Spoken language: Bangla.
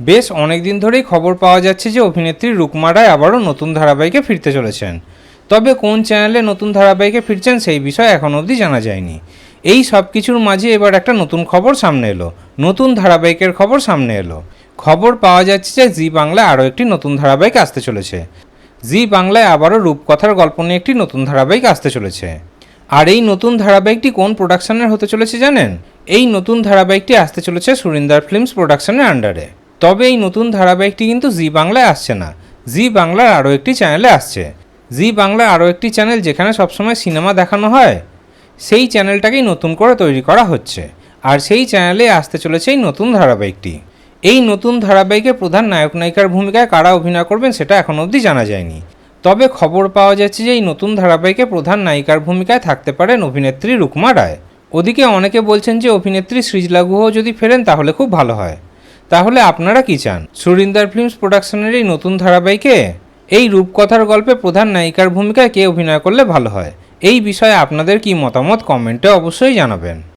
বেশ অনেক দিন ধরেই খবর পাওয়া যাচ্ছে যে অভিনেত্রী রুকমা রায় আবারও নতুন ধারাবাহিকে ফিরতে চলেছেন। তবে কোন চ্যানেলে নতুন ধারাবাহিকে ফিরছেন সেই বিষয়ে এখন অবধি জানা যায়নি। এই সব কিছুর মাঝে এবার একটা নতুন খবর সামনে এলো। নতুন ধারাবাহিকের খবর সামনে এলো। খবর পাওয়া যাচ্ছে যে জি বাংলায় আরও একটি নতুন ধারাবাহিক আসতে চলেছে। জি বাংলায় আবারও রূপকথার গল্প নিয়ে একটি নতুন ধারাবাহিক আসতে চলেছে। আর এই নতুন ধারাবাহিকটি কোন প্রোডাকশনের হতে চলেছে জানেন? এই নতুন ধারাবাহিকটি আসতে চলেছে সুরিন্দার ফিল্মস প্রোডাকশনের আন্ডারে। তবে এই নতুন ধারাবাহিকটি কিন্তু জি বাংলায় আসছে না। জি বাংলার আরও একটি চ্যানেলে আসছে। জি বাংলার আরও একটি চ্যানেল যেখানে সবসময় সিনেমা দেখানো হয়, সেই চ্যানেলটাকেই নতুন করে তৈরি করা হচ্ছে। আর সেই চ্যানেলে আসতে চলেছে এই নতুন ধারাবাহিকটি। এই নতুন ধারাবাহিকে প্রধান নায়ক নায়িকার ভূমিকায় কারা অভিনয় করবেন সেটা এখন অবধি জানা যায়নি। তবে খবর পাওয়া যাচ্ছে যে এই নতুন ধারাবাহিকে প্রধান নায়িকার ভূমিকায় থাকতে পারেন অভিনেত্রী রুকমা রায়। ওদিকে অনেকে বলছেন যে অভিনেত্রী সৃজলা গুহ যদি ফেরেন তাহলে খুব ভালো হয়। তাহলে আপনারা কি চান? সুরিন্দার ফিল্মস প্রোডাকশনের এই নতুন ধারাবাহিকে? এই রূপকথার গল্পে প্রধান নায়িকার ভূমিকায় কে অভিনয় করলে ভালো হয়? এই বিষয়ে আপনাদের কি মতামত কমেন্টে অবশ্যই জানাবেন।